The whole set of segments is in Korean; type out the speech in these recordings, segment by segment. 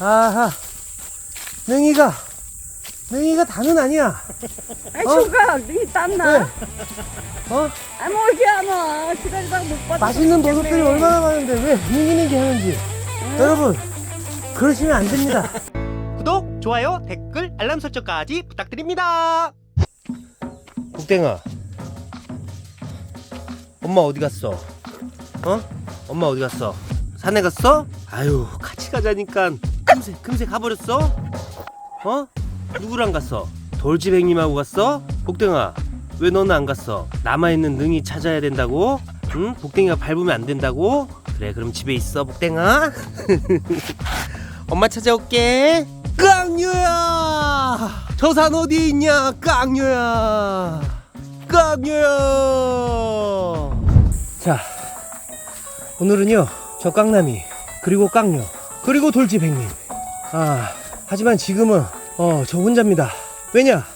아하. 능이가, 능이가 다는 아니야. 아이 조각 이 땀나. 네. 어? 아 멀게 안 와. 기다리다가 못 받아. 맛있는 버섯들이 얼마나 많은데 왜 능이능이 하는지. 여러분, 그러시면 안 됩니다. 구독, 좋아요, 댓글, 알람 설정까지 부탁드립니다. 국댕아. 엄마 어디 갔어? 어? 엄마 어디 갔어? 산에 갔어? 아유, 같이 가자니까 금세 금세 가버렸어? 어? 누구랑 갔어? 돌집행님하고 갔어? 복댕아, 왜 너는 안 갔어? 남아있는 능이 찾아야 된다고? 응? 복댕이가 밟으면 안 된다고? 그래, 그럼 집에 있어, 복댕아. 엄마 찾아올게. 깡녀야! 저 산 어디에 있냐, 깡녀야! 깡녀야! 자, 오늘은요, 저 깡남이, 그리고 깡녀, 그리고 돌집행님. 아, 하지만 지금은, 어, 저 혼자입니다. 왜냐?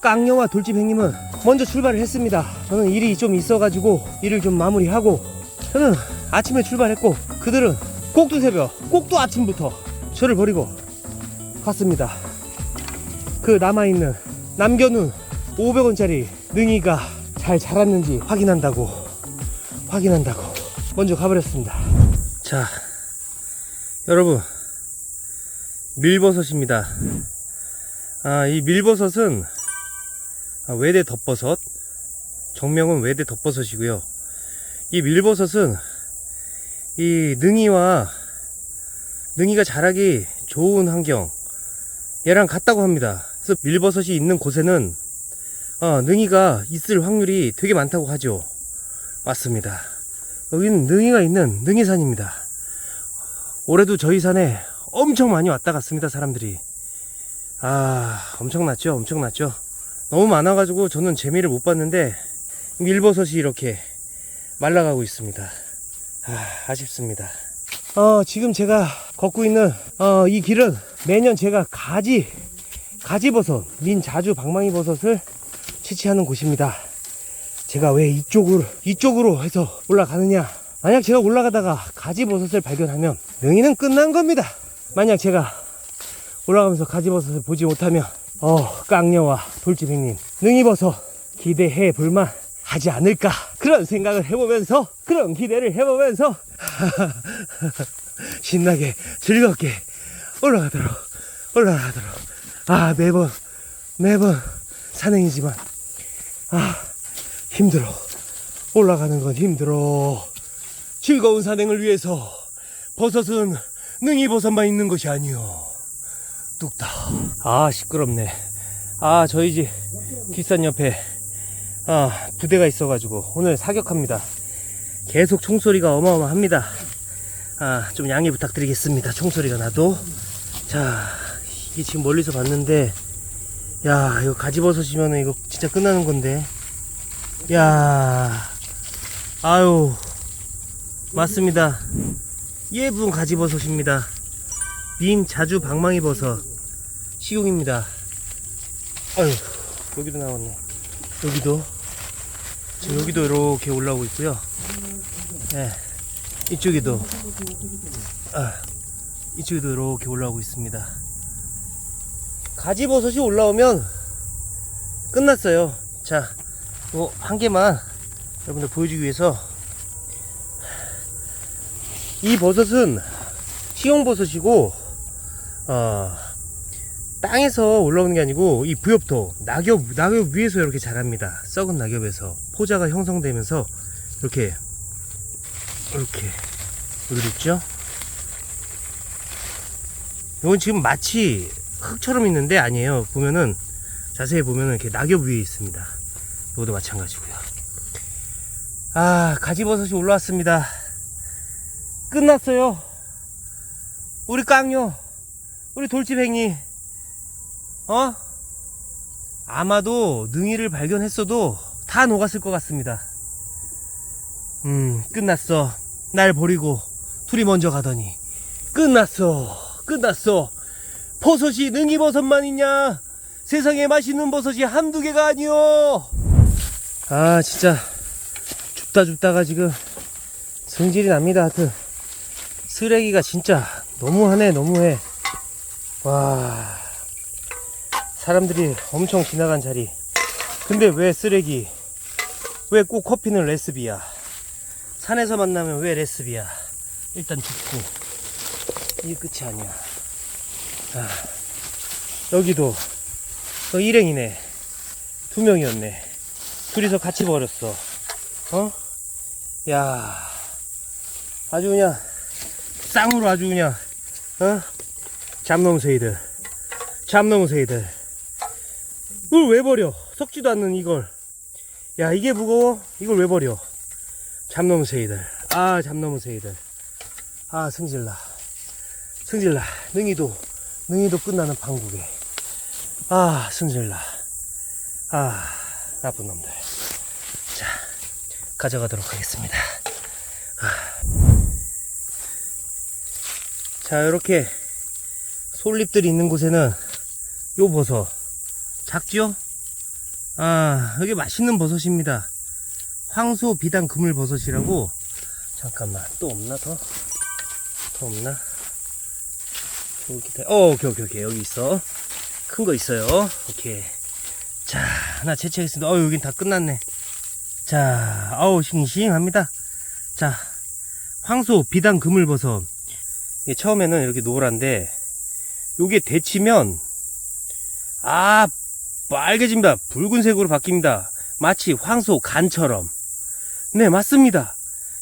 깡녀와 돌집 행님은 먼저 출발을 했습니다. 저는 일이 좀 있어가지고 일을 좀 마무리하고 저는 아침에 출발했고 그들은 꼭두 새벽, 꼭두 아침부터 저를 버리고 갔습니다. 그 남아있는 남겨놓은 500원짜리 능이가 잘 자랐는지 확인한다고 확인한다고 먼저 가버렸습니다. 자, 여러분 밀버섯입니다. 아, 이 밀버섯은 아, 외대 덮버섯 정명은 외대 덮버섯이고요. 이 밀버섯은 이 능이와 능이가 자라기 좋은 환경 얘랑 같다고 합니다. 그래서 밀버섯이 있는 곳에는 어, 능이가 있을 확률이 되게 많다고 하죠. 맞습니다. 여기는 능이가 있는 능이산입니다. 올해도 저희 산에 엄청 많이 왔다 갔습니다, 사람들이. 아, 엄청났죠, 엄청났죠. 너무 많아가지고 저는 재미를 못 봤는데, 밀버섯이 이렇게 말라가고 있습니다. 아, 아쉽습니다. 어, 지금 제가 걷고 있는 어, 이 길은 매년 제가 가지 가지버섯, 민 자주 방망이 버섯을 채취하는 곳입니다. 제가 왜 이쪽으로 이쪽으로 해서 올라가느냐? 만약 제가 올라가다가 가지버섯을 발견하면 명의는 끝난 겁니다. 만약 제가 올라가면서 가지버섯을 보지 못하면 어 깡녀와 돌집행님 능이버섯 기대해 볼만 하지 않을까? 그런 생각을 해보면서 그런 기대를 해보면서 신나게 즐겁게 올라가도록 올라가도록. 아 매번 매번 산행이지만 아 힘들어. 올라가는 건 힘들어. 즐거운 산행을 위해서 버섯은 능이 버섯만 있는 것이 아니오 뚝딱 아 시끄럽네 아 저희 집 뒷산 옆에 아 부대가 있어가지고 오늘 사격합니다 계속 총소리가 어마어마합니다 아, 좀 양해 부탁드리겠습니다. 총소리가 나도. 자, 이게 지금 멀리서 봤는데, 야, 이거 가지버섯이면 이거 진짜 끝나는 건데. 야, 아유, 맞습니다. 예분 가지버섯입니다. 민 자주 방망이 버섯. 식용입니다. 아유, 여기도 나왔네. 여기도. 지금 여기도 이렇게 올라오고 있고요. 네. 이쪽에도 아, 이쪽에도 이렇게 올라오고 있습니다. 가지버섯이 올라오면 끝났어요. 자, 뭐 한 개만 여러분들 보여주기 위해서 이 버섯은 시용버섯이고 어, 땅에서 올라오는 게 아니고 이 부엽토 낙엽 낙엽 위에서 이렇게 자랍니다. 썩은 낙엽에서 포자가 형성되면서 이렇게 이렇게 여기 있죠? 이건 지금 마치 흙처럼 있는데 아니에요. 보면은 자세히 보면은 이렇게 낙엽 위에 있습니다. 이것도 마찬가지고요. 아 가지버섯이 올라왔습니다. 끝났어요. 우리 깡요, 우리 돌집행이, 어? 아마도 능이를 발견했어도 다 녹았을 것 같습니다. 음, 끝났어. 날 버리고 둘이 먼저 가더니 끝났어. 끝났어. 버섯이 능이버섯만 있냐? 세상에 맛있는 버섯이 한두 개가 아니오. 아, 진짜 줍다 줍다가 지금 성질이 납니다. 하여튼 쓰레기가 진짜 너무하네, 너무해. 와, 사람들이 엄청 지나간 자리. 근데 왜 쓰레기? 왜 꼭 커피는 레스비야? 산에서 만나면 왜 레스비야? 일단 죽고. 이게 끝이 아니야. 아, 여기도 어, 일행이네. 두 명이었네. 둘이서 같이 버렸어. 어? 야, 아주 그냥 쌍으로 아주 그냥 어? 잡놈새이들, 잡놈새이들. 이걸 왜 버려? 썩지도 않는 이걸. 야, 이게 무거워? 이걸 왜 버려? 잡놈새이들. 아, 잡놈새이들. 아, 승질나. 승질나. 능이도, 능이도 끝나는 방국에. 아, 승질나. 아, 나쁜 놈들. 자, 가져가도록 하겠습니다. 아. 자, 이렇게 솔잎들이 있는 곳에는 요 버섯. 작죠? 아, 여기 맛있는 버섯입니다. 황소 비단 그물 버섯이라고. 잠깐만, 또 없나 더? 더 없나? 어, 오케이, 오케이, 오케이. 여기 있어. 큰 거 있어요. 오케이. 자, 하나 채취하겠습니다. 어, 여긴 다 끝났네. 자, 아우, 싱싱합니다. 자, 황소 비단 그물버섯. 이게 처음에는 이렇게 노란데, 요게 데치면, 아, 빨개집니다. 붉은색으로 바뀝니다. 마치 황소 간처럼. 네, 맞습니다.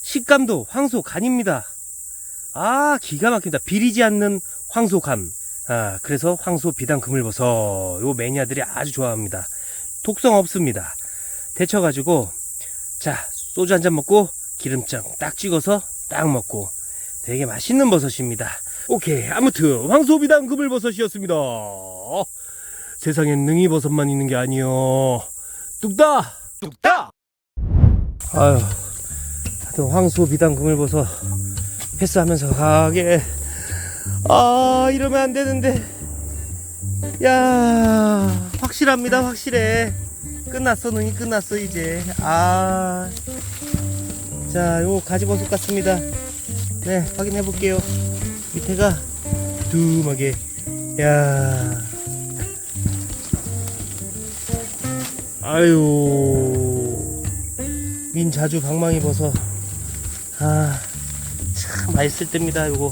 식감도 황소 간입니다. 아, 기가 막힙니다. 비리지 않는 황소 간. 아, 그래서 황소 비단 그물버섯. 요 매니아들이 아주 좋아합니다. 독성 없습니다. 데쳐가지고, 자, 소주 한 잔 먹고, 기름장 딱 찍어서 딱 먹고, 되게 맛있는 버섯입니다. 오케이. 아무튼, 황소 비단 그물버섯이었습니다. 세상엔 능이 버섯만 있는 게 아니요. 뚝딱! 뚝딱! 아유, 하여튼 황소 비단 그물버섯 패스하면서 가게. 아, 이러면 안 되는데. 야, 확실합니다, 확실해. 끝났어, 눈이 끝났어, 이제. 아. 자, 요 가지버섯 같습니다. 네, 확인해 볼게요. 밑에가 두툼하게. 야. 아유. 민 자주 방망이 버섯. 아, 참 맛있을 때입니다, 요거.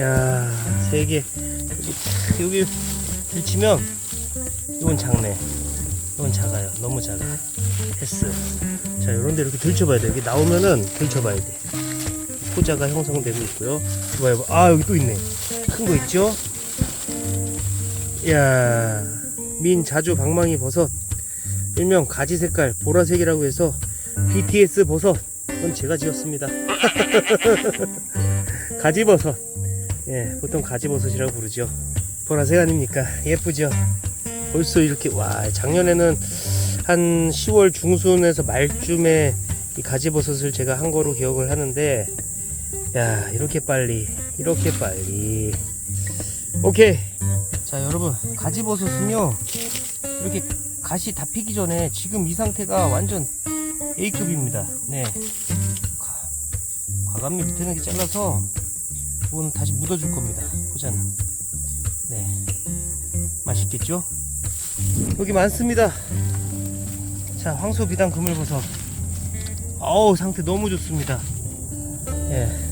야, 세 개. 여기, 탁, 여기 들치면, 이건 작네. 이건 작아요. 너무 작아. 패스. 자, 요런 데 이렇게 들쳐봐야 돼. 여기 나오면은 들쳐봐야 돼. 포자가 형성되고 있고요. 좋아요. 아, 여기 또 있네. 큰 거 있죠? 야, 민 자주 방망이 버섯. 일명 가지 색깔 보라색이라고 해서 BTS 버섯. 이건 제가 지었습니다. 가지 버섯. 예, 보통 가지 버섯이라고 부르죠. 보라색 아닙니까? 예쁘죠? 벌써 이렇게, 와, 작년에는 한 10월 중순에서 말쯤에 이 가지버섯을 제가 한 거로 기억을 하는데, 야, 이렇게 빨리, 이렇게 빨리. 오케이. 자, 여러분, 가지버섯은요, 이렇게 가시 다 피기 전에 지금 이 상태가 완전 A급입니다. 네. 과- 과감히 밑에는 이렇게 잘라서 이건 다시 묻어줄 겁니다. 포자는. 네. 맛있겠죠? 여기 많습니다. 자, 황소 비단 그물버섯. 어우, 상태 너무 좋습니다. 예.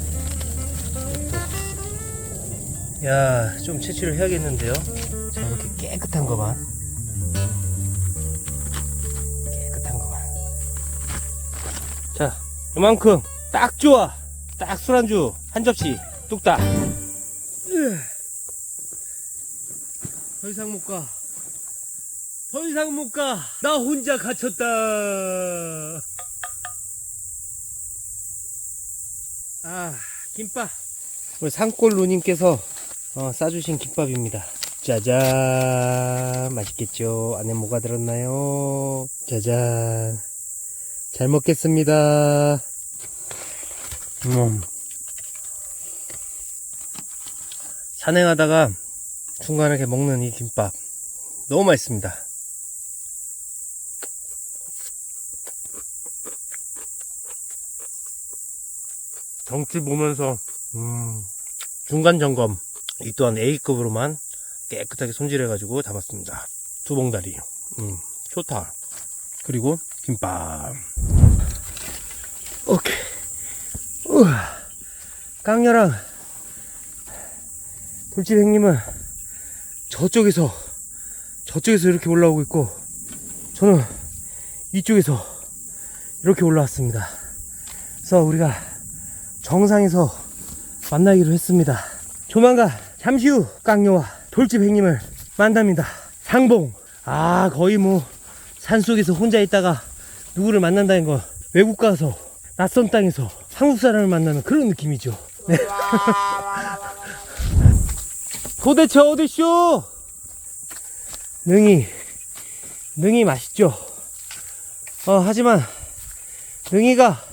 야, 좀 채취를 해야겠는데요. 자, 이렇게 깨끗한 거만. 깨끗한 거만. 자, 이만큼 딱 좋아. 딱 술안주 한 접시 뚝딱. 으. 더 이상 못 가. 더 이상 못 가. 나 혼자 갇혔다. 아, 김밥. 우리 산골루님께서 어, 싸주신 김밥입니다. 짜잔. 맛있겠죠? 안에 뭐가 들었나요? 짜잔. 잘 먹겠습니다. 음. 산행하다가 중간에 이렇게 먹는 이 김밥. 너무 맛있습니다. 정치 보면서, 음, 중간 점검. 이 또한 A급으로만 깨끗하게 손질해 가지고 담았습니다. 두 봉다리, 음, 좋다. 그리고 김밥. 오케이. 우와. 깡녀랑 돌집 형님은 저쪽에서 저쪽에서 이렇게 올라오고 있고 저는 이쪽에서 이렇게 올라왔습니다. 그래서 우리가 정상에서 만나기로 했습니다. 조만간 잠시 후 깡녀와 돌집 형님을 만납니다. 상봉. 아 거의 뭐 산속에서 혼자 있다가 누구를 만난다는 거 외국 가서 낯선 땅에서 한국 사람을 만나는 그런 느낌이죠. 네. 도대체 어디쇼? 능이 능이 맛있죠. 어 하지만 능이가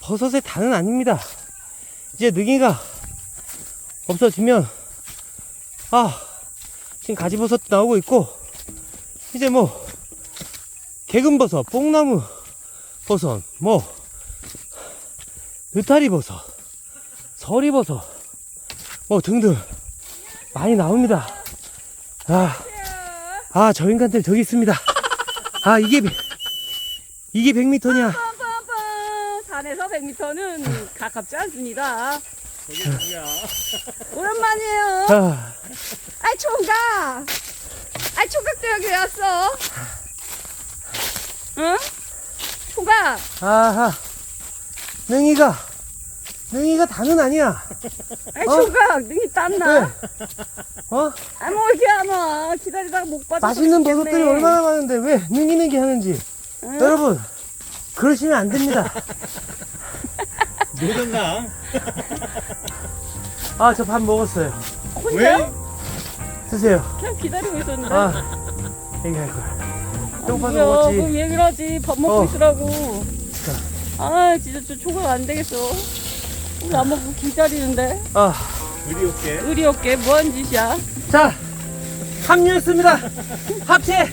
버섯의 단은 아닙니다. 이제 능이가 없어지면 아 지금 가지버섯 나오고 있고 이제 뭐 개근버섯, 뽕나무 버섯, 뭐 느타리버섯, 서리버섯 뭐 등등 많이 나옵니다. 아, 아, 저 인간들 저기 있습니다. 아, 이게, 이게 100m냐? 빰빰빰. 산에서 100m는 가깝지 않습니다. 오랜만이에요. 아, 아이 총각. 아이 총각도 여기 왜 왔어? 응? 총각. 아하. 능이가, 능이가 다는 아니야. 아이 어? 총각. 능이 땀나. 왜? 어? 아뭐 이렇게 안 와. 기다리다가 못 받아. 맛있는 버섯들이 얼마나 많은데 왜 능이능이 하는지. 응? 여러분, 그러시면 안 됩니다. 노정강. 아, 저 밥 먹었어요. 혼자? 드세요. 그냥 기다리고 있었는데. 아, 얘기할 걸. 배고파서 뭐야, 먹었지. 뭐 얘기를 하지. 밥 먹고 어. 있으라고. 아, 진짜 저 총각 안 되겠어. 우리 안 먹고 기다리는데. 아, 우리 올게. 의리 없게 뭐한 짓이야? 자, 합류했습니다. 합체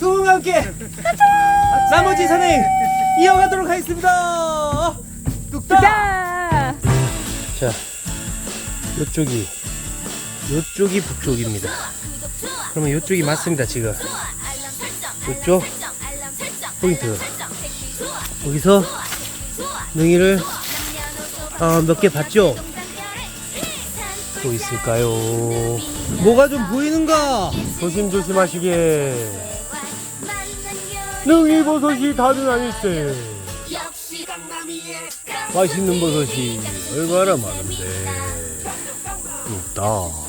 두 분과 함께 나머지 산행 이어가도록 하겠습니다. 자, 자, 요쪽이 요쪽이 북쪽입니다. 그러면 요쪽이 맞습니다 지금. 요쪽 포인트. 여기서 능이를 어, 몇개 봤죠? 또 있을까요? 뭐가 좀 보이는가? 조심조심하시게. 능이 버섯이 다는 아닐세. 맛있는 버섯이 얼마나 많은데. 없다.